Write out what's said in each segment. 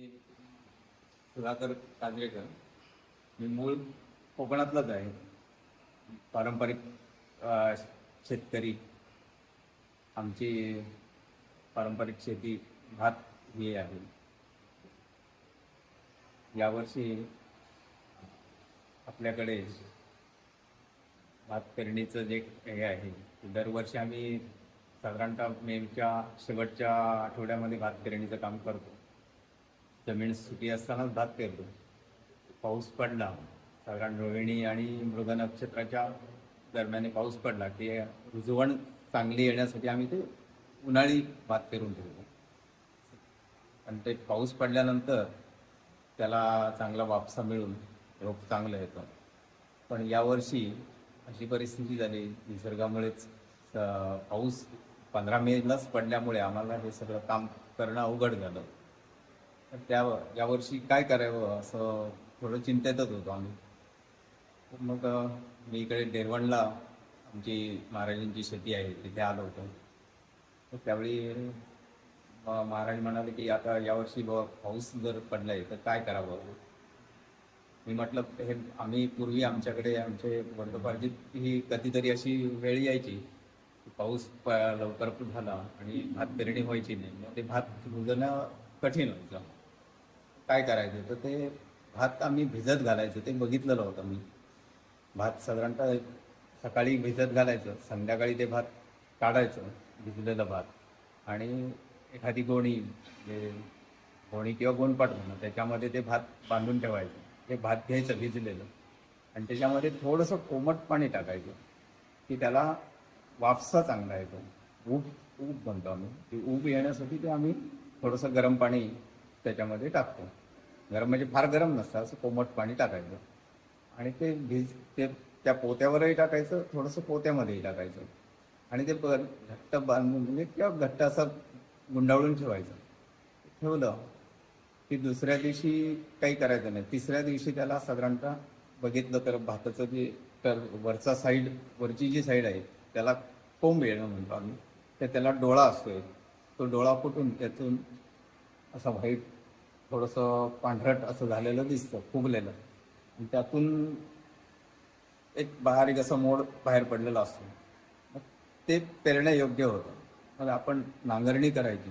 मी सुधाकर काजरेकर मी मूळ कोकणातलाच आहे. पारंपरिक अ, शेतकरी. आमची पारंपरिक शेती भात ही आहे. यावर्षी आपल्याकडे भात पेरणीचं जे हे आहे ते दरवर्षी आम्ही साधारणतः मेच्या शेवटच्या आठवड्यामध्ये भात पेरणीचं काम करतो. जमीन सुकी असतानाच भात पेरतो. पाऊस पडला. साधारण रोहिणी आणि मृग नक्षत्राच्या दरम्यान पाऊस पडला. की रुजवण चांगली येण्यासाठी आम्ही ते उन्हाळी भात पेरून ठेवतो. आणि ते पाऊस पडल्यानंतर त्याला चांगला वापसा मिळून रोप चांगलं येतं. पण यावर्षी अशी परिस्थिती झाली. निसर्गामुळेच पाऊस पंधरा मेलाच पडल्यामुळे आम्हाला हे सगळं काम करणं अवघड झालं. तर त्यावर यावर्षी काय करावं असं थोडं चिंतेतच होतो आम्ही. तर मग मी इकडे डेरवणला आमची महाराजांची शेती आहे तिथे आलो होतो. तर त्यावेळी महाराज म्हणाले की आता यावर्षी बाबा पाऊस जर पडला आहे तर काय करावं? मी म्हटलं हे आम्ही पूर्वी आमच्याकडे आमचे वडिलोपार्जित ही कधीतरी अशी वेळ यायची पाऊस प लवकर झाला आणि भात पेरणी व्हायची नाही. मग ते भात रुजणं कठीण होतं. काय करायचं तर ते भात आम्ही भिजत घालायचो ते बघितलेलं होतं मी. भात साधारणतः सकाळी भिजत घालायचं संध्याकाळी ते भात काढायचं भिजलेलं भात. आणि एखादी गोणी म्हणजे गोणी किंवा गोणपाट म्हणून त्याच्यामध्ये ते भात बांधून ठेवायचं. ते भात घ्यायचं भिजलेलं. आणि त्याच्यामध्ये थोडंसं कोमट पाणी टाकायचं की त्याला वाफसा चांगला येतो. ऊब ऊब म्हणतो आम्ही. ती ऊब येण्यासाठी ते आम्ही थोडंसं गरम पाणी त्याच्यामध्ये टाकतो. गरम म्हणजे फार गरम नसतं असं कोमट पाणी टाकायचं. आणि ते भिज ते त्या पोत्यावरही टाकायचं थोडंसं पोत्यामध्येही टाकायचं. आणि ते घट्ट बांधून म्हणजे किंवा घट्ट असं गुंडाळून ठेवायचं. ठेवलं की दुसऱ्या दिवशी काही करायचं नाही. तिसऱ्या दिवशी त्याला साधारणतः बघितलं तर भाताचं जे तर वरचा साईड वरची जी साईड आहे त्याला कोंब येणं म्हणतो आम्ही. तर त्याला डोळा असतोय. तो डोळा फुटून त्यातून असा व्हाईट थोडंसं पांढरट असं झालेलं दिसतं फुगलेलं. आणि त्यातून एक बारीक असं मोड बाहेर पडलेला असतो. मग ते पेरण्यायोग्य होतं. मग आपण नांगरणी करायची.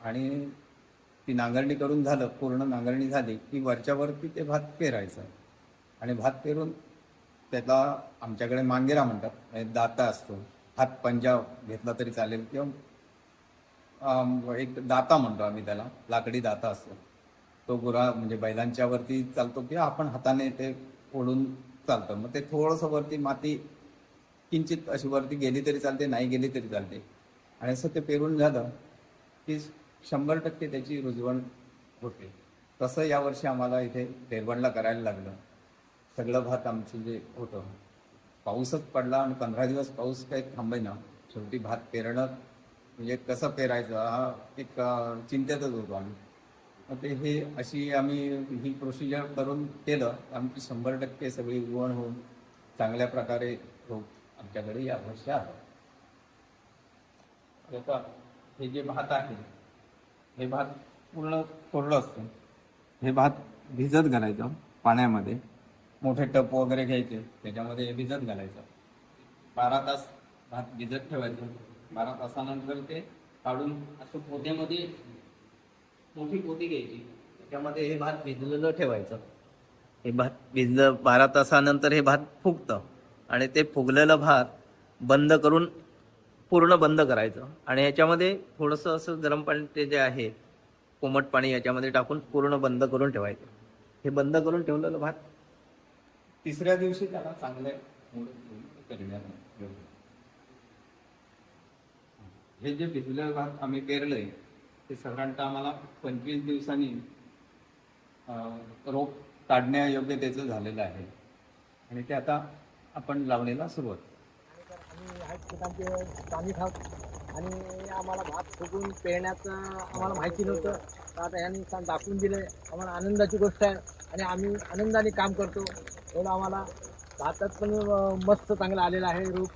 आणि ती नांगरणी करून झालं पूर्ण नांगरणी झाली की वरच्यावरती ते भात पेरायचं. आणि भात पेरून त्याला आमच्याकडे मांगेरा म्हणतात म्हणजे दाता असतो. हात पंजा घेतला तरी चालेल किंवा एक दाता म्हणतो आम्ही त्याला लाकडी दाता असतो. तो गुरा म्हणजे बैलांच्या वरती चालतो किंवा आपण हाताने ते ओढून चालतं. मग ते थोडंसं वरती माती किंचित अशी वरती गेली तरी चालते नाही गेली तरी चालते. आणि असं ते पेरून झालं की शंभर टक्के त्याची रुजवण होते. तसं यावर्षी आम्हाला इथे देरवणला करायला लागलं. सगळं भात आमचं जे होतं पाऊसच पडला आणि पंधरा दिवस पाऊस काही थांबेना. शेवटी भात पेरणं म्हणजे कसं पेरायचं? हा एक चिंतेतच होतो आम्ही. मग ते हे अशी आम्ही ही प्रोसिजर करून केलं. आमची शंभर टक्के सगळी उगवण होऊन चांगल्या प्रकारे रोप आमच्याकडे यावर्षी आलं. आता हे जे भात आहे हे भात पूर्ण कोरडं असतं. हे भात भिजत घालायचं पाण्यामध्ये. मोठे टप वगैरे घ्यायचे त्याच्यामध्ये हे भिजत घालायचं. बारा तास भात भिजत ठेवायचं. बारा तासानंतर ते काढून असं पोत्यामध्ये मोठी पोती घ्यायची. त्याच्यामध्ये हे भात भिजलेलं ठेवायचं. हे भात भिजलं बारा तासानंतर हे भात फुगतं. आणि ते फुगलेलं भात बंद करून पूर्ण बंद करायचं. आणि याच्यामध्ये थोडंसं असं गरम पाणी ते जे आहे कोमट पाणी याच्यामध्ये टाकून पूर्ण बंद करून ठेवायचं. हे बंद करून ठेवलेलं भात तिसऱ्या दिवशी त्याला चांगले. हे जे भिजलेलं भात आम्ही पेरलंय ते साधारणतः आम्हाला पंचवीस दिवसांनी रोप काढण्यायोग्य त्याचं झालेलं आहे. आणि ते आता आपण लावणीला सुरुवात. आम्ही पाणी खात आणि आम्हाला भात फुगून पेरण्याचं आम्हाला माहिती नव्हतं तर आता यांनी दाखवून दिले आम्हाला आनंदाची गोष्ट आहे आणि आम्ही आनंदाने काम करतो. एवढं आम्हाला भातात पण मस्त चांगलं आलेलं आहे रूप.